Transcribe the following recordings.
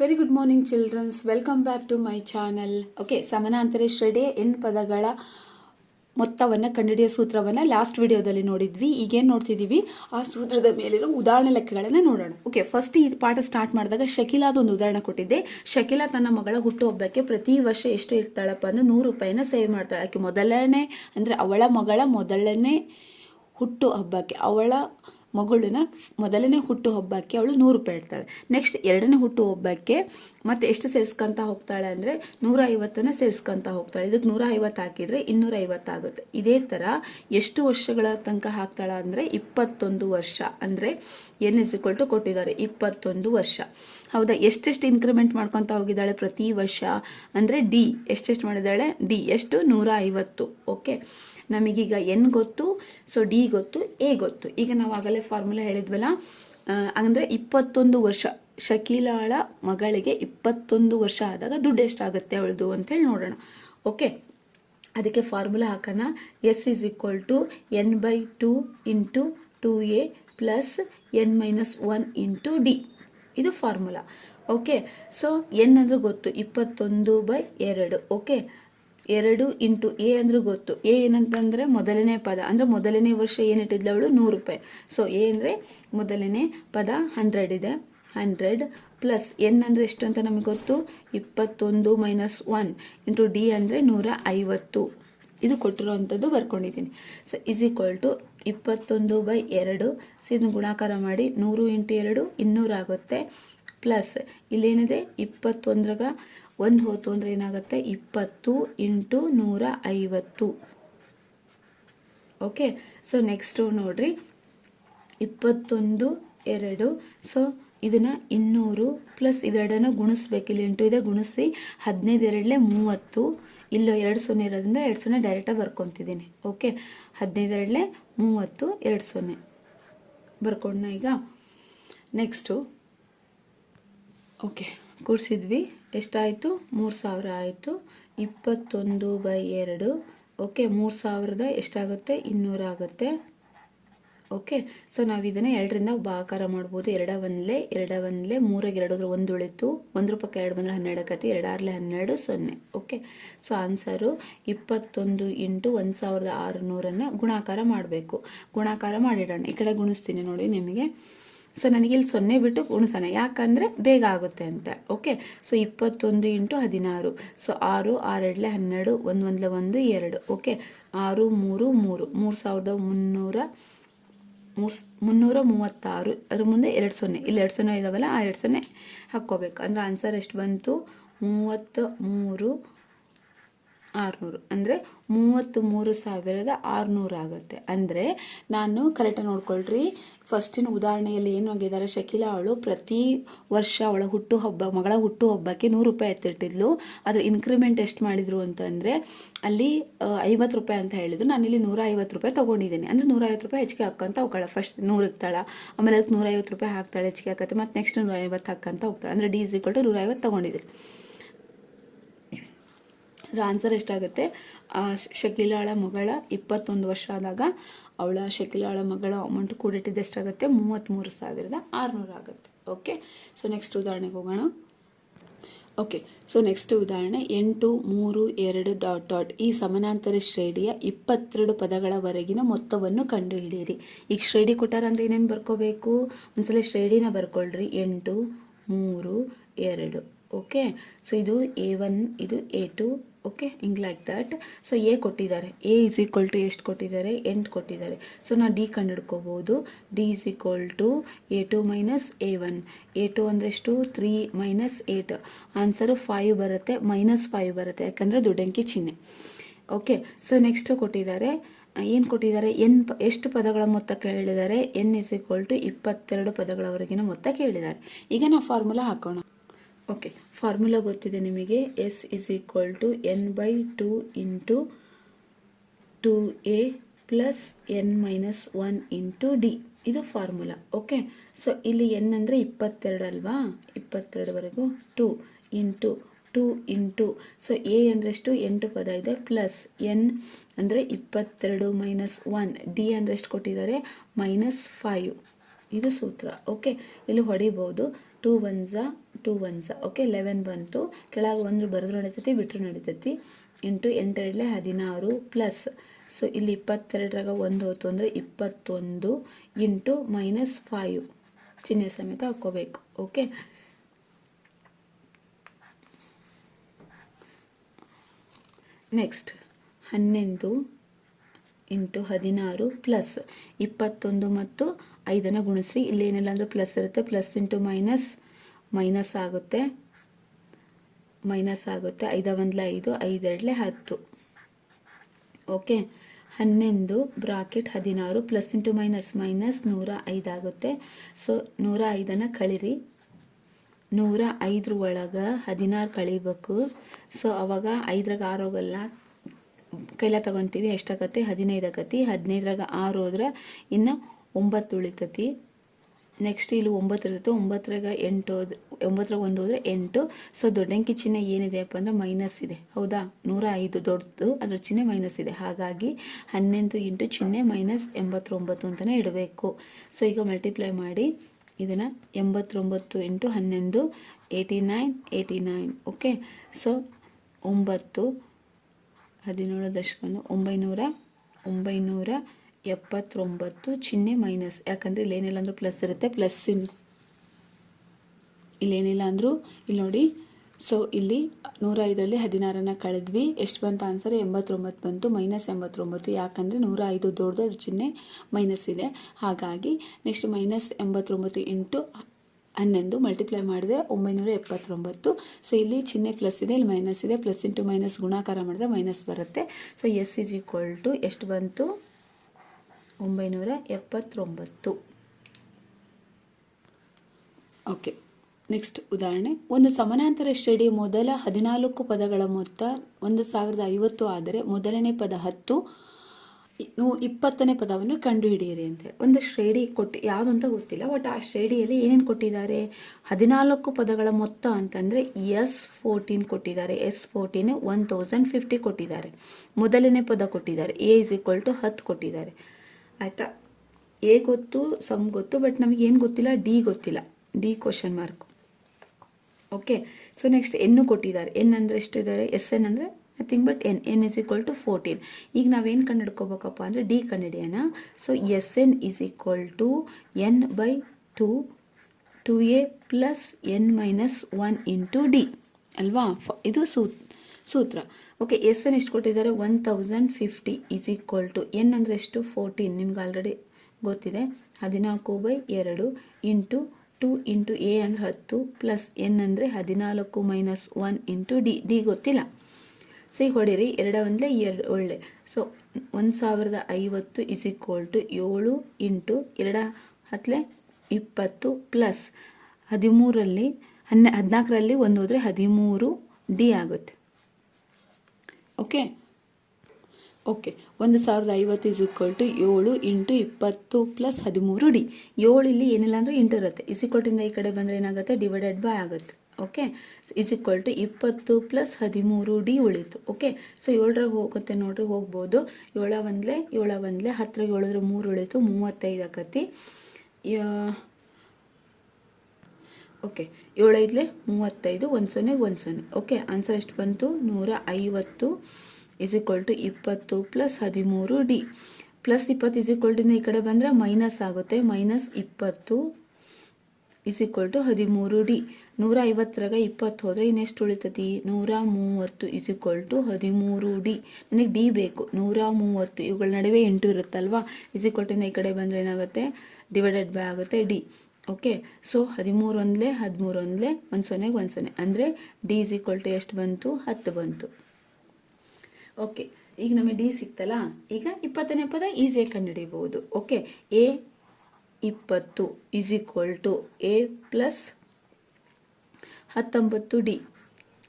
Very good morning childrens welcome back to my channel okay ಸಮಾನಾಂತರ ಶ್ರೇಡೆ N ಪದಗಳ ಮೊತ್ತವನ್ನು ಕಂಡುಹಿಡಿಯೋ ಸೂತ್ರವನ್ನು ಲಾಸ್ಟ್ ವಿಡಿಯೋದಲ್ಲಿ ನೋಡಿದ್ವಿ. ಈಗೇನು ನೋಡ್ತಿದ್ದೀವಿ ಆ ಸೂತ್ರದ ಮೇಲಿರೋ ಉದಾಹರಣೆ ಲೆಕ್ಕಗಳನ್ನು ನೋಡೋಣ. ಓಕೆ ಫಸ್ಟ್ ಈ ಪಾಠ ಸ್ಟಾರ್ಟ್ ಮಾಡಿದಾಗ ಶಕಿಲಾದ ಒಂದು ಉದಾಹರಣೆ ಕೊಟ್ಟಿದ್ದೆ. ಶಕಿಲಾ ತನ್ನ ಮಗಳ ಹುಟ್ಟುಹಬ್ಬಕ್ಕೆ ಪ್ರತಿ ವರ್ಷ ಎಷ್ಟು ಇರ್ತಾಳಪ್ಪ ಅಂದರೆ ನೂರು ರೂಪಾಯಿನ ಸೇವ್ ಮಾಡ್ತಾಳೆ. ಆಕೆ ಮೊದಲನೇ ಅಂದರೆ ಅವಳ ಮಗಳ ಮೊದಲನೇ ಹುಟ್ಟು ಹಬ್ಬಕ್ಕೆ ಅವಳ ಮಗಳನ್ನ ಮೊದಲನೇ ಹುಟ್ಟು ಹಬ್ಬಕ್ಕೆ ಅವಳು ನೂರು ರೂಪಾಯಿ ಇಡ್ತಾಳೆ ನೆಕ್ಸ್ಟ್ ಎರಡನೇ ಹುಟ್ಟು ಹಬ್ಬಕ್ಕೆ ಮತ್ತೆ ಎಷ್ಟು ಸೇರಿಸ್ಕೊಂತ ಹೋಗ್ತಾಳೆ ಅಂದರೆ ನೂರ ಐವತ್ತನ್ನು ಸೇರಿಸ್ಕೊಂತ ಹೋಗ್ತಾಳೆ. ಇದಕ್ಕೆ ನೂರ ಐವತ್ತು ಹಾಕಿದರೆ ಇನ್ನೂರ ಐವತ್ತಾಗುತ್ತೆ ಇದೇ ಥರ ಎಷ್ಟು ವರ್ಷಗಳ ತನಕ ಹಾಕ್ತಾಳೆ ಅಂದರೆ ಇಪ್ಪತ್ತೊಂದು ವರ್ಷ. ಅಂದರೆ ಎನ್ ಕೊಟ್ಟಿದ್ದಾರೆ. ಇಪ್ಪತ್ತೊಂದು ವರ್ಷ. ಹೌದಾ? ಎಷ್ಟೆಷ್ಟು ಇನ್ಕ್ರಿಮೆಂಟ್ ಮಾಡ್ಕೊತಾ ಹೋಗಿದ್ದಾಳೆ ಪ್ರತಿ ವರ್ಷ? ಅಂದರೆ ಡಿ ಎಷ್ಟೆಷ್ಟು ಮಾಡಿದ್ದಾಳೆ? ಡಿ ಎಷ್ಟು? ನೂರ ಐವತ್ತು ಓಕೆ ನಮಗೀಗ ಎನ್ ಗೊತ್ತು. ಸೊ ಡಿ ಗೊತ್ತು ಎ ಗೊತ್ತು. ಈಗ ನಾವು ಆಗಲೇ ಫಾರ್ಮುಲಾ ಹೇಳಿದ್ವಲ್ಲ ಅಂದರೆ ಇಪ್ಪತ್ತೊಂದು ವರ್ಷ, ಶಕೀಲಾಳ ಮಗಳಿಗೆ ಇಪ್ಪತ್ತೊಂದು ವರ್ಷ ಆದಾಗ ದುಡ್ಡು ಎಷ್ಟಾಗುತ್ತೆ ಅವಳದು ಅಂತೇಳಿ ನೋಡೋಣ. ಓಕೆ ಅದಕ್ಕೆ ಫಾರ್ಮುಲಾ ಹಾಕೋಣ. S is equal to N by two into two A plus N minus one into D ಇದು ಫಾರ್ಮುಲಾ ಓಕೆ ಸೊ ಎನ್ ಅಂದ್ರೆ ಗೊತ್ತು. ಇಪ್ಪತ್ತೊಂದು ಬೈ ಎರಡು. ಓಕೆ ಎರಡು ಇಂಟು ಎ ಅಂದ್ರೆ ಗೊತ್ತು. ಎ ಏನಂತಂದ್ರೆ ಮೊದಲನೇ ಪದ. ಅಂದ್ರೆ ಮೊದಲನೇ ವರ್ಷ ಏನಿಟ್ಟಿದ್ಲು ಅವಳು? ನೂರು ರೂಪಾಯಿ. ಸೊ ಎ ಅಂದರೆ ಮೊದಲನೇ ಪದ ಹಂಡ್ರೆಡ್ ಇದೆ. ಹಂಡ್ರೆಡ್ ಪ್ಲಸ್ ಎನ್ ಅಂದರೆ ಎಷ್ಟು ಅಂತ ನಮಗೆ ಗೊತ್ತು? ಇಪ್ಪತ್ತೊಂದು ಮೈನಸ್ ಒನ್ ಇಂಟು ಡಿ ಅಂದರೆ ನೂರ ಐವತ್ತು. ಇದು ಕೊಟ್ಟಿರೋವಂಥದ್ದು ಬರ್ಕೊಂಡಿದ್ದೀನಿ. ಸೊ ಇಸ್ ಈಕ್ವಲ್ ಟು ಇಪ್ಪತ್ತೊಂದು ಬೈ ಎರಡು. ಸೊ ಇದನ್ನು ಗುಣಾಕಾರ ಮಾಡಿ ನೂರು ಇಂಟು ಎರಡು ಇನ್ನೂರಾಗುತ್ತೆ ಪ್ಲಸ್ ಇಲ್ಲೇನಿದೆ? ಇಪ್ಪತ್ತೊಂದ್ರಾಗ ಒಂದು ಹೋತು ಅಂದರೆ ಏನಾಗುತ್ತೆ? ಇಪ್ಪತ್ತು ಇಂಟು ನೂರ ಐವತ್ತು. ಓಕೆ ಸೊ ನೆಕ್ಸ್ಟು ನೋಡ್ರಿ. ಇಪ್ಪತ್ತೊಂದು, ಎರಡು. ಸೊ ಇದನ್ನು ಇನ್ನೂರು ಪ್ಲಸ್ ಇವೆರಡನ್ನು ಗುಣಿಸ್ಬೇಕು. ಇಲ್ಲಿ ಎಂಟು ಇದೆ, ಗುಣಿಸಿ ಹದಿನೈದು ಎರಡಲೇ ಮೂವತ್ತು. ಇಲ್ಲೋ ಎರಡು ಸೊನ್ನೆ ಇರೋದ್ರಿಂದ ಎರಡು ಸೊನ್ನೆ ಡೈರೆಕ್ಟಾಗಿ ಬರ್ಕೊತಿದ್ದೀನಿ. ಓಕೆ ಹದಿನೈದು ಎರಡಲೇ ಮೂವತ್ತು, ಎರಡು ಸೊನ್ನೆ. ಬರ್ಕೊಂಡ ಈಗ? ನೆಕ್ಸ್ಟು ಓಕೆ ಕೂಡಿಸಿದ್ವಿ. ಎಷ್ಟಾಯಿತು? ಮೂರು ಸಾವಿರ ಆಯಿತು. ಇಪ್ಪತ್ತೊಂದು ಬೈ ಎರಡು. ಓಕೆ, ಮೂರು ಸಾವಿರದ ಎಷ್ಟಾಗುತ್ತೆ? ಇನ್ನೂರು ಆಗುತ್ತೆ. ಓಕೆ, ಸೊ ನಾವು ಇದನ್ನು ಎರಡರಿಂದ ಭಾಕಾರ ಮಾಡ್ಬೋದು. ಎರಡ ಒಂದ್ಲೆ ಎರಡ ಒಂದ್ಲೆ ಮೂರಾಗ ಎರಡು ಅಂದ್ರೆ ಒಂದು ಉಳಿತು ಒಂದು ರೂಪಾಯಿ ಎರಡು ಬಂದರೆ ಹನ್ನೆರಡು ಆಕತಿ. ಎರಡಾರ್ಲೆ ಹನ್ನೆರಡು, ಸೊನ್ನೆ. ಓಕೆ, ಸೊ ಆನ್ಸರು ಇಪ್ಪತ್ತೊಂದು ಇಂಟು ಒಂದು ಸಾವಿರದ ಆರುನೂರನ್ನು ಗುಣಾಕಾರ ಮಾಡಬೇಕು. ಗುಣಾಕಾರ ಮಾಡಿಡೋಣ. ಈ ಕಡೆ ಗುಣಿಸ್ತೀನಿ ನೋಡಿ ನಿಮಗೆ. ಸೊ ನನಗೆ ಇಲ್ಲಿ ಸೊನ್ನೆ ಬಿಟ್ಟು ಗುಣಿಸೋಣ ಯಾಕಂದರೆ ಬೇಗ ಆಗುತ್ತೆ ಅಂತ. ಓಕೆ ಸೊ ಇಪ್ಪತ್ತೊಂದು ಇಂಟು ಹದಿನಾರು. ಸೊ ಆರು, ಆರೆಡ್ಲೆ ಹನ್ನೆರಡು, ಒಂದು ಒಂದ್ಲೆ ಒಂದು, ಎರಡು. ಓಕೆ ಆರು, ಮೂರು ಮೂರು. ಮೂರು ಸಾವಿರದ ಮುನ್ನೂರ, ಮೂರು ಮುನ್ನೂರ ಮೂವತ್ತಾರು. ಅದ್ರ ಮುಂದೆ ಎರಡು ಸೊನ್ನೆ. ಇಲ್ಲಿ ಎರಡು ಸೊನ್ನೆ ಇದಾವಲ್ಲ, ಆ ಎರಡು ಸೊನ್ನೆ ಹಾಕ್ಕೋಬೇಕು. ಅಂದರೆ ಆನ್ಸರ್ ಎಷ್ಟು ಬಂತು? ಮೂವತ್ತ ಮೂರು ಆರುನೂರು. ಅಂದರೆ ಮೂವತ್ತು ಮೂರು ಸಾವಿರದ ಆರುನೂರು ಆಗುತ್ತೆ. ಅಂದರೆ ನಾನು ಕರೆಕ್ಟಾಗಿ ನೋಡ್ಕೊಳ್ರಿ ಫಸ್ಟಿನ ಉದಾಹರಣೆಯಲ್ಲಿ ಏನು ಆಗಿದ್ದಾರೆ ಶಕೀಲಾ ಅವಳು ಪ್ರತಿ ವರ್ಷ ಅವಳ ಹುಟ್ಟು ಹಬ್ಬ, ಮಗಳ ಹುಟ್ಟು ಹಬ್ಬಕ್ಕೆ ನೂರು ರೂಪಾಯಿ ಎತ್ತಿಟ್ಟಿದ್ಲು ಅದರ ಇನ್ಕ್ರಿಮೆಂಟ್ ಎಷ್ಟು ಮಾಡಿದ್ರು ಅಂತಂದರೆ ಅಲ್ಲಿ ಐವತ್ತು ರೂಪಾಯಿ ಅಂತ ಹೇಳಿದ್ರು. ನಾನಿಲ್ಲಿ ನೂರ ಐವತ್ತು ರೂಪಾಯಿ ತೊಗೊಂಡಿದ್ದೀನಿ. ಅಂದರೆ ನೂರೈವತ್ತು ರೂಪಾಯಿ ಹೆಚ್ಚಿಗೆ ಹಾಕಂತ ಹೋಗ್ತಾಳೆ ಫಸ್ಟ್ ನೂರು ಇಕ್ತಾಳ ಆಮೇಲೆ ಅದಕ್ಕೆ ನೂರೈವತ್ತು ರೂಪಾಯಿ ಹಾಕ್ತಾಳೆ ಹೆಚ್ಚಿಗೆ ಹಾಕತ್ತೆ. ಮತ್ತು ನೆಕ್ಸ್ಟ್ ನೂರ ಐವತ್ತು ಹಾಕಂತ ಹೋಗ್ತಾಳೆ ಅಂದರೆ ಡಿ ಇಸ್ ಈಕ್ವಲ್ ಟು ನೂರೈವತ್ತು ತೊಗೊಂಡಿದ್ದೀನಿ. ಅದರ ಆನ್ಸರ್ ಎಷ್ಟಾಗುತ್ತೆ? ಶಕಿಲಾಳ ಮಗಳ ಇಪ್ಪತ್ತೊಂದು ವರ್ಷ ಆದಾಗ ಅವಳ ಶಕಿಲಾಳ ಮಗಳ ಅಮೌಂಟ್ ಕೂಡಿಟ್ಟಿದ್ದು ಎಷ್ಟಾಗುತ್ತೆ? ಮೂವತ್ತ್ಮೂರು ಸಾವಿರದ ಆರುನೂರು ಆಗುತ್ತೆ. ಓಕೆ ಸೊ ನೆಕ್ಸ್ಟ್ ಉದಾಹರಣೆಗೆ ಹೋಗೋಣ. ಓಕೆ ಸೊ ನೆಕ್ಸ್ಟ್ ಉದಾಹರಣೆ ಎಂಟು, ಮೂರು, ಎರಡು ಡಾಟ್ ಡಾಟ್ ಈ ಸಮಾನಾಂತರ ಶ್ರೇಣಿಯ ಇಪ್ಪತ್ತೆರಡು ಪದಗಳವರೆಗಿನ ಮೊತ್ತವನ್ನು ಕಂಡುಹಿಡಿಯಿರಿ. ಈಗ ಶ್ರೇಣಿ ಕೊಟ್ಟಾರ ಅಂದ್ರೆ ಏನೇನು ಬರ್ಕೋಬೇಕು? ಒಂದ್ಸಲ ಶ್ರೇಣಿನ ಬರ್ಕೊಳ್ರಿ. ಎಂಟು, ಮೂರು, ಎರಡು. ಓಕೆ ಸೊ ಇದು ಎ ಒನ್ ಇದು ಎ ಟು ಓಕೆ ಹಿಂಗ್ ಲೈಕ್ ದಟ್ ಸೊ ಎ ಕೊಟ್ಟಿದ್ದಾರೆ. ಎ ಇಸ್ ಈಕ್ವಲ್ ಟು ಎಷ್ಟು ಕೊಟ್ಟಿದ್ದಾರೆ? ಎಂಟು ಕೊಟ್ಟಿದ್ದಾರೆ. ಸೊ ನಾವು ಡಿ ಕಂಡು ಹಿಡ್ಕೋಬೋದು D is equal to A two minus A one A two ಅಂದರೆ ಎಷ್ಟು? Three minus eight answer five ಬರುತ್ತೆ ಮೈನಸ್ ಫೈವ್ ಬರುತ್ತೆ, ಯಾಕಂದರೆ ದುಡ್ಡಂಕಿ ಚಿಹ್ನೆ. ಓಕೆ ಸೊ ನೆಕ್ಸ್ಟು ಕೊಟ್ಟಿದ್ದಾರೆ. ಏನು ಕೊಟ್ಟಿದ್ದಾರೆ? ಎನ್ ಪ, ಎಷ್ಟು ಪದಗಳ ಮೊತ್ತ ಕೇಳಿದ್ದಾರೆ? ಎನ್ ಇಸ್ ಈಕ್ವಲ್ ಟು ಇಪ್ಪತ್ತೆರಡು ಪದಗಳವರೆಗಿನ ಮೊತ್ತ ಕೇಳಿದ್ದಾರೆ. ಈಗ ನಾವು ಫಾರ್ಮುಲಾ ಹಾಕೋಣ. ಓಕೆ ಫಾರ್ಮುಲಾ ಗೊತ್ತಿದೆ ನಿಮಗೆ. S is equal to N by two into two A plus N minus one into D ಇದು ಫಾರ್ಮುಲಾ ಓಕೆ ಸೊ ಇಲ್ಲಿ ಎನ್ ಅಂದರೆ ಇಪ್ಪತ್ತೆರಡು ಅಲ್ವಾ? ಇಪ್ಪತ್ತೆರಡುವರೆಗೂ two into two into so A ಅಂದರೆ ಎಷ್ಟು? ಎಂಟು ಪದ ಇದೆ. ಪ್ಲಸ್ ಎನ್ ಅಂದರೆ ಇಪ್ಪತ್ತೆರಡು ಮೈನಸ್ ಒನ್ ಡಿ ಅಂದರೆ ಎಷ್ಟು ಕೊಟ್ಟಿದ್ದಾರೆ? ಮೈನಸ್ ಫೈವ್ ಇದು ಸೂತ್ರ. ಓಕೆ ಇಲ್ಲಿ ಹೊಡಿಬೋದು. Two ones two ones okay eleven ಬಂತು. ಕೆಳಗೆ ಒಂದು ಬರೆದ್ರು ನಡೀತೈತಿ ಬಿಟ್ಟರು ನಡೀತೈತಿ. ಇಂಟು ಎಂಟೆರಡಲೆ ಹದಿನಾರು ಪ್ಲಸ್ ಸೊ ಇಲ್ಲಿ ಇಪ್ಪತ್ತೆರಡರಾಗ ಒಂದು ಹೋಯ್ತು ಅಂದರೆ ಇಪ್ಪತ್ತೊಂದು ಇಂಟು ಮೈನಸ್ ಫೈವ್ ಚಿಹ್ನೆ ಸಮೇತ ಹಾಕ್ಕೋಬೇಕು. ಓಕೆ ನೆಕ್ಸ್ಟ್ ಹನ್ನೊಂದು ಇಂಟು ಹದಿನಾರು ಪ್ಲಸ್ ಇಪ್ಪತ್ತೊಂದು ಮತ್ತು ಐದನ್ನು ಗುಣಿಸ್ರಿ. ಇಲ್ಲಿ ಏನಿಲ್ಲ ಅಂದರೆ ಪ್ಲಸ್ ಇರುತ್ತೆ. ಪ್ಲಸ್ ಇಂಟು ಮೈನಸ್ ಮೈನಸ್ ಆಗುತ್ತೆ. ಮೈನಸ್ ಆಗುತ್ತೆ. ಐದ ಒಂದ್ಲೆ ಐದು ಐದೆರಡ್ಲೆ ಹತ್ತು. ಓಕೆ ಹನ್ನೊಂದು ಬ್ರಾಕೆಟ್ ಹದಿನಾರು ಪ್ಲಸ್ ಇಂಟು ಮೈನಸ್ ಮೈನಸ್ ನೂರ ಐದಾಗುತ್ತೆ ಸೊ ನೂರ ಐದನ್ನು ಕಳೀರಿ. ನೂರ ಐದ್ರ ಒಳಗೆ ಹದಿನಾರು ಕಳಿಬೇಕು. ಸೊ ಅವಾಗ ಐದ್ರಾಗ ಆರು ಹೋಗಲ್ಲ. ಕೈಲ ತಗೊತೀವಿ. ಎಷ್ಟಾಗತ್ತೆ? ಹದಿನೈದು ಆಗತ್ತೆ. ಹದಿನೈದ್ರಾಗ ಆರು ಹೋದ್ರೆ ಇನ್ನು ಒಂಬತ್ತು ಉಳಿತತಿ. ನೆಕ್ಸ್ಟ್ ಇಲ್ಲಿ ಒಂಬತ್ತು ಇರ್ತೈತೆ. ಒಂಬತ್ತರಾಗ ಎಂಟು ಹೋದ್ ಒಂಬತ್ತರಾಗ ಒಂದು ಹೋದರೆ ಎಂಟು. ಸೊ ದೊಡ್ಡಂಕಿ ಚಿಹ್ನೆ ಏನಿದೆಯಪ್ಪ ಅಂದ್ರೆ ಮೈನಸ್ ಇದೆ. ಹೌದಾ? ನೂರ ಐದು ದೊಡ್ಡದು, ಅದರ ಚಿಹ್ನೆ ಮೈನಸ್ ಇದೆ. ಹಾಗಾಗಿ ಹನ್ನೊಂದು ಇಂಟು ಚಿಹ್ನೆ ಮೈನಸ್ ಎಂಬತ್ತೊಂಬತ್ತು ಅಂತಲೇ ಇಡಬೇಕು. ಸೊ ಈಗ ಮಲ್ಟಿಪ್ಲೈ ಮಾಡಿ ಇದನ್ನು ಎಂಬತ್ತೊಂಬತ್ತು ಇಂಟು ಹನ್ನೊಂದು eighty nine eighty nine okay so ಒಂಬತ್ತು ಹದಿನೇಳು ದಶಕವನ್ನು ಒಂಬೈನೂರ ಒಂಬೈನೂರ ಎಪ್ಪತ್ತೊಂಬತ್ತು ಚಿಹ್ನೆ ಮೈನಸ್ ಯಾಕಂದರೆ ಇಲ್ಲೇನಿಲ್ಲ ಅಂದರೂ ಪ್ಲಸ್ ಇರುತ್ತೆ ಪ್ಲಸ್ ಇನ್. ಇಲ್ಲೇನಿಲ್ಲ ಅಂದರೂ, ಇಲ್ಲಿ ನೋಡಿ. ಸೊ ಇಲ್ಲಿ ನೂರ ಐದರಲ್ಲಿ ಹದಿನಾರನ್ನು ಕಳೆದ್ವಿ. ಎಷ್ಟು ಬಂತ ಆನ್ಸರ್ ಎಂಬತ್ತೊಂಬತ್ತು ಬಂತು ಮೈನಸ್ ಎಂಬತ್ತೊಂಬತ್ತು. ಯಾಕಂದರೆ ನೂರ ಐದು ದೊಡ್ಡದು ಅದ್ರ ಚಿಹ್ನೆ ಮೈನಸ್ ಇದೆ. ಹಾಗಾಗಿ ನೆಕ್ಸ್ಟ್ ಮೈನಸ್ ಎಂಬತ್ತೊಂಬತ್ತು ಇಂಟು ಹನ್ನೊಂದು ಮಲ್ಟಿಪ್ಲೈ ಮಾಡಿದ್ರೆ ಒಂಬೈನೂರ ಎಪ್ಪತ್ತೊಂಬತ್ತು. ಸೊ ಇಲ್ಲಿ ಚಿಹ್ನೆ ಪ್ಲಸ್ ಇದೆ, ಇಲ್ಲಿ ಮೈನಸ್ ಇದೆ. ಪ್ಲಸ್ ಇಂಟು ಮೈನಸ್ ಗುಣಾಕಾರ ಮಾಡಿದ್ರೆ ಮೈನಸ್ ಬರುತ್ತೆ. So S is equal to ಎಷ್ಟು ಬಂತು? ಒಂಬೈನೂರ ಎಪ್ಪತ್ತೊಂಬತ್ತು. ಓಕೆ ನೆಕ್ಸ್ಟ್ ಉದಾಹರಣೆ. ಒಂದು ಸಮಾನಾಂತರ ಶ್ರೇಣಿ ಮೊದಲ ಹದಿನಾಲ್ಕು ಪದಗಳ ಮೊತ್ತ ಒಂದು ಸಾವಿರದ ಐವತ್ತು ಆದರೆ ಮೊದಲನೇ ಪದ ಹತ್ತು ಇಪ್ಪತ್ತನೇ ಪದವನ್ನು ಕಂಡುಹಿಡಿಯಿರಿ ಅಂತೇಳಿ ಒಂದು ಶ್ರೇಣಿ ಕೊಟ್ಟು ಯಾವುದು ಅಂತ ಗೊತ್ತಿಲ್ಲ ಬಟ್ ಆ ಶ್ರೇಣಿಯಲ್ಲಿ ಏನೇನು ಕೊಟ್ಟಿದ್ದಾರೆ? ಹದಿನಾಲ್ಕು ಪದಗಳ ಮೊತ್ತ ಅಂತಂದರೆ ಎಸ್ ಫೋರ್ಟೀನ್ ಕೊಟ್ಟಿದ್ದಾರೆ. S fourteen one thousand fifty ಕೊಟ್ಟಿದ್ದಾರೆ. ಮೊದಲನೇ ಪದ ಕೊಟ್ಟಿದ್ದಾರೆ. ಎ ಇಸ್ ಈಕ್ವಲ್ ಟು ಹತ್ತು ಕೊಟ್ಟಿದ್ದಾರೆ. ಆಯಿತಾ? ಎ ಗೊತ್ತು ಸಮ್ ಗೊತ್ತು ಬಟ್ ನಮಗೆ ಏನು ಗೊತ್ತಿಲ್ಲ? ಡಿ ಗೊತ್ತಿಲ್ಲ. D question mark okay so next ಎನ್ನು ಕೊಟ್ಟಿದ್ದಾರೆ. ಎನ್ ಅಂದರೆ ಎಷ್ಟು ಇದ್ದಾರೆ? ಎಸ್ ಎನ್ ಅಂದರೆ nothing but n n is equal to fourteen ಈಗ ನಾವೇನು ಕಂಡು ಹಿಡ್ಕೋಬೇಕಪ್ಪ ಅಂದರೆ ಡಿ ಕಂಡುಹಿಡಿಯೋಣ. So S n is equal to n by two two a plus n minus one into d ಅಲ್ವಾ? ಇದು ಸೂತ್ ಸೂತ್ರ. ಓಕೆ ಎಸ್ ಎನ್ ಎಷ್ಟು ಕೊಟ್ಟಿದ್ದಾರೆ? One thousand fifty is equal to n ಅಂದರೆ ಎಷ್ಟು? ಫೋರ್ಟೀನ್ ನಿಮ್ಗೆ ಆಲ್ರೆಡಿ ಗೊತ್ತಿದೆ. ಹದಿನಾಲ್ಕು ಬೈ ಎರಡು ಇಂಟು ಟು ಇಂಟು ಎ ಅಂದರೆ ಹತ್ತು ಪ್ಲಸ್ ಎನ್ ಅಂದರೆ ಹದಿನಾಲ್ಕು minus one into d d ಗೊತ್ತಿಲ್ಲ. ಸೊ ಈಗ ಹೊಡೀರಿ. ಎರಡ ಒಂದಲೇ ಎರಡು ಒಳ್ಳೆ. ಸೊ ಒಂದು ಸಾವಿರದ ಐವತ್ತು ಇಸ್ ಈಕ್ವಲ್ ಟು ಏಳು ಇಂಟು ಎರಡ ಹತ್ತಲೆ ಇಪ್ಪತ್ತು ಪ್ಲಸ್ ಹದಿಮೂರಲ್ಲಿ, ಹನ್ನೆ, ಹದಿನಾಲ್ಕರಲ್ಲಿ ಒಂದು ಹೋದರೆ ಹದಿಮೂರು ಡಿ ಆಗುತ್ತೆ. ಓಕೆ ಓಕೆ ಒಂದು ಸಾವಿರದ ಐವತ್ತು ಇಸ್ ಈಕ್ವಲ್ ಟು ಏಳು ಇಂಟು ಇಪ್ಪತ್ತು ಪ್ಲಸ್ ಹದಿಮೂರು ಡಿ ಏಳು ಇಲ್ಲಿ ಏನಿಲ್ಲ ಅಂದರೆ ಇಂಟು ಇರುತ್ತೆ. ಇಸ್ ಈಕ್ವಲ್ ಈ ಕಡೆ ಬಂದರೆ ಏನಾಗುತ್ತೆ? ಡಿವೈಡೆಡ್ ಬೈ ಆಗುತ್ತೆ. ಓಕೆ ಇಸ್ ಈಕ್ವಲ್ ಟು ಇಪ್ಪತ್ತು ಪ್ಲಸ್ ಹದಿಮೂರು ಡಿ ಉಳಿತು. ಓಕೆ ಸೊ ಏಳರಾಗ ಹೋಗುತ್ತೆ ನೋಡ್ರಿ, ಹೋಗ್ಬೋದು. ಏಳ ಒಂದ್ಲೆ ಏಳ ಒಂದ್ಲೆ, ಹತ್ತಿರ ಏಳಿದ್ರೆ ಮೂರು ಉಳಿತು, ಮೂವತ್ತೈದು ಆಕತಿ. ಓಕೆ ಏಳೈದಲೆ ಮೂವತ್ತೈದು, ಒಂದು ಸೊನ್ನೆಗೆ ಒಂದು ಸೊನ್ನೆ. ಓಕೆ ಆನ್ಸರ್ ಎಷ್ಟು ಬಂತು? ನೂರ ಐವತ್ತು ಇಸ್ ಈಕ್ವಲ್ ಟು ಇಪ್ಪತ್ತು ಪ್ಲಸ್ ಹದಿಮೂರು ಡಿ ಪ್ಲಸ್ ಇಪ್ಪತ್ತು ಇಸ್ ಈಕ್ವಲ್ ಟು ಈ ಕಡೆ ಬಂದರೆ ಮೈನಸ್ ಆಗುತ್ತೆ. ಮೈನಸ್ ಇಪ್ಪತ್ತು ಇಸ್ ಈಕ್ವಲ್ ಟು ಹದಿಮೂರು ಡಿ ನೂರ ಐವತ್ತರಾಗ ಇಪ್ಪತ್ತು ಹೋದರೆ ಇನ್ನೆಷ್ಟು ಉಳಿತತಿ? ನೂರ ಮೂವತ್ತು ಇಸ್ ಈಕ್ವಲ್ ಟು ಹದಿಮೂರು ಡಿ ನನಗೆ ಡಿ ಬೇಕು. ನೂರ ಮೂವತ್ತು. ಇವುಗಳ ನಡುವೆ ಎಂಟು ಇರುತ್ತಲ್ವಾ? ಇಸ್ ಈಕ್ವಲ್ ಟು ಈ ಕಡೆ ಬಂದರೆ ಏನಾಗುತ್ತೆ? ಡಿವೈಡೆಡ್ ಬೈ ಆಗುತ್ತೆ ಡಿ ಓಕೆ ಸೊ ಹದಿಮೂರು ಒಂದಲೇ ಹದಿಮೂರು ಒಂದಲೇ ಒಂದು ಸೊನ್ನೆಗೆ ಒಂದು ಸೊನ್ನೆ. ಅಂದರೆ ಡಿ ಇಸ್ ಈಕ್ವಲ್ ಟು ಎಷ್ಟು ಬಂತು? ಹತ್ತು ಬಂತು. ಓಕೆ ಈಗ ನಮಗೆ ಡಿ ಸಿಕ್ತಲ್ಲ? ಈಗ ಇಪ್ಪತ್ತನೇ ಪದ ಈಸಿಯಾಗಿ ಕಂಡುಹಿಡಿಯಬಹುದು. ಓಕೆ ಎ ಇಪ್ಪತ್ತು is equal to a plus ಹತ್ತೊಂಬತ್ತು ಡಿ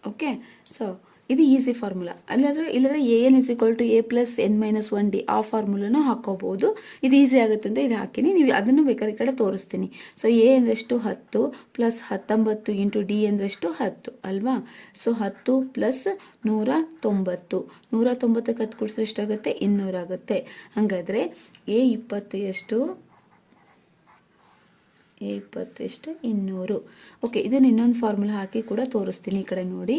ಓಕೆ ಸೊ ಇದು ಈಸಿ ಫಾರ್ಮುಲಾ ಅಲ್ಲಾದ್ರೆ ಇಲ್ಲದ್ರೆ a n is equal to a plus n minus one d ಆ ಫಾರ್ಮುಲಾನು ಹಾಕೋಬಹುದು ಇದು ಈಸಿ ಆಗುತ್ತೆ ಅಂತ ಇದು ಹಾಕಿನಿ. ನೀವು ಅದನ್ನು ಬೇಕಾದ್ರೆ ಕಡೆ ತೋರಿಸ್ತೀನಿ. ಸೊ ಎ ಅಂದ್ರೆಷ್ಟು ಹತ್ತು ಪ್ಲಸ್ ಹತ್ತೊಂಬತ್ತು ಇಂಟು ಡಿ ಅಂದ್ರೆಷ್ಟು ಹತ್ತು, ಅಲ್ವಾ? ಸೊ ಹತ್ತು ಪ್ಲಸ್ ನೂರ ತೊಂಬತ್ತು. ನೂರ ತೊಂಬತ್ತಕ್ಕೆ ಹತ್ತು ಕೊಡಿಸಿದ್ರೆ ಎಷ್ಟಾಗುತ್ತೆ? ಇನ್ನೂರಾಗುತ್ತೆ. ಹಾಗಾದರೆ ಎ ಇಪ್ಪತ್ತು ಎಷ್ಟು? ಇಪ್ಪತ್ತು ಎಷ್ಟು? ಇನ್ನೂರು. ಓಕೆ ಇದನ್ನು ಇನ್ನೊಂದು ಫಾರ್ಮುಲಾ ಹಾಕಿ ಕೂಡ ತೋರಿಸ್ತೀನಿ ಈ ಕಡೆ ನೋಡಿ.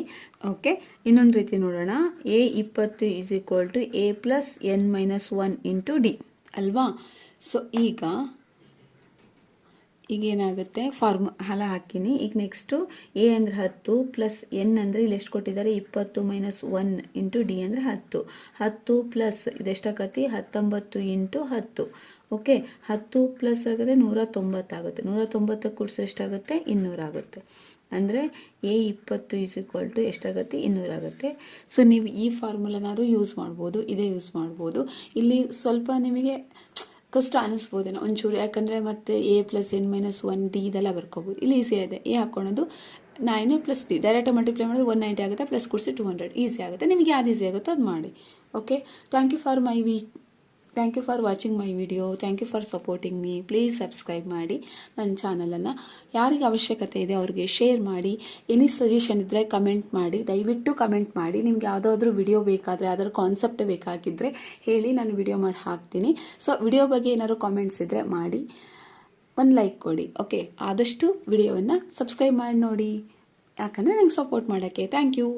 ಓಕೆ ಇನ್ನೊಂದು ರೀತಿ ನೋಡೋಣ. ಎ ಇಪ್ಪತ್ತು is equal to a plus n minus one into d ಅಲ್ವಾ? ಸೊ ಈಗ ಈಗ ಏನಾಗುತ್ತೆ ಫಾರ್ಮ್ ಹಲ ಹಾಕಿನಿ. ಈಗ ನೆಕ್ಸ್ಟು ಎ ಅಂದರೆ ಹತ್ತು ಪ್ಲಸ್ ಎನ್ ಅಂದರೆ ಇಲ್ಲಿ ಎಷ್ಟು ಕೊಟ್ಟಿದ್ದಾರೆ? ಇಪ್ಪತ್ತು ಮೈನಸ್ ಒನ್ ಇಂಟು ಡಿ ಅಂದರೆ ಹತ್ತು. ಹತ್ತು ಪ್ಲಸ್ ಇದೆಷ್ಟಾಗತ್ತೆ ಹತ್ತೊಂಬತ್ತು ಇಂಟು ಹತ್ತು. ಓಕೆ ಹತ್ತು ಪ್ಲಸ್ ಆಗುತ್ತೆ ನೂರ ತೊಂಬತ್ತಾಗುತ್ತೆ ನೂರ ತೊಂಬತ್ತಕ್ಕೆ ಕೂಡಿಸಿದ್ರೆ ಎಷ್ಟಾಗುತ್ತೆ? ಇನ್ನೂರಾಗುತ್ತೆ ಅಂದರೆ ಎ ಇಪ್ಪತ್ತು ಈಸ್ ಈಕ್ವಲ್ ಟು ಎಷ್ಟಾಗುತ್ತೆ? ಇನ್ನೂರಾಗುತ್ತೆ ಸೊ ನೀವು ಈ ಫಾರ್ಮುಲಾನಾದ್ರು ಯೂಸ್ ಮಾಡ್ಬೋದು, ಇದೇ ಯೂಸ್ ಮಾಡ್ಬೋದು. ಇಲ್ಲಿ ಸ್ವಲ್ಪ ನಿಮಗೆ ಕಷ್ಟ ಅನ್ನಿಸ್ಬೋದೇನೋ ಒಂಚೂರು. ಯಾಕಂದರೆ ಮತ್ತೆ a plus n minus one d ಇದೆಲ್ಲ ಬರ್ಕೋಬೋದು. ಇಲ್ಲಿ ಈಸಿ ಇದೆ A ಹಾಕ್ಕೊಳೋದು nine plus d direct multiply ಮಾಡಿದ್ರೆ ಒನ್ ನೈಂಟಿ ಆಗುತ್ತೆ ಪ್ಲಸ್ ಕೊಡಿಸಿ ಟೂ ಹಂಡ್ರೆಡ್ ಈಸಿ ಆಗುತ್ತೆ. ನಿಮಗೆ ಯಾವ್ದು ಈಸಿ ಆಗುತ್ತೋ ಅದು ಮಾಡಿ. Okay thank you for my V thank you for watching my video thank you for supporting me please subscribe ಮಾಡಿ ನನ್ನ ಚಾನಲನ್ನು ಯಾರಿಗೆ ಅವಶ್ಯಕತೆ ಇದೆ ಅವ್ರಿಗೆ ಶೇರ್ ಮಾಡಿ. ಎನಿ ಸಜೆಷನ್ ಇದ್ದರೆ ಕಮೆಂಟ್ ಮಾಡಿ. ದಯವಿಟ್ಟು ಕಮೆಂಟ್ ಮಾಡಿ. ನಿಮ್ಗೆ ಯಾವುದಾದ್ರೂ ವಿಡಿಯೋ ಬೇಕಾದರೆ, ಯಾವ್ದಾದ್ರು ಕಾನ್ಸೆಪ್ಟ್ ಬೇಕಾಗಿದ್ದರೆ ಹೇಳಿ ನಾನು ವಿಡಿಯೋ ಮಾಡಿ ಹಾಕ್ತೀನಿ. ಸೊ ವಿಡಿಯೋ ಬಗ್ಗೆ ಏನಾದ್ರು ಕಾಮೆಂಟ್ಸ್ ಇದ್ದರೆ ಮಾಡಿ. ಒಂದು ಲೈಕ್ ಕೊಡಿ. ಓಕೆ ಆದಷ್ಟು ವಿಡಿಯೋವನ್ನು ಸಬ್ಸ್ಕ್ರೈಬ್ ಮಾಡಿ ನೋಡಿ. ಯಾಕಂದರೆ ನಂಗೆ ಸಪೋರ್ಟ್ ಮಾಡೋಕ್ಕೆ. Thank you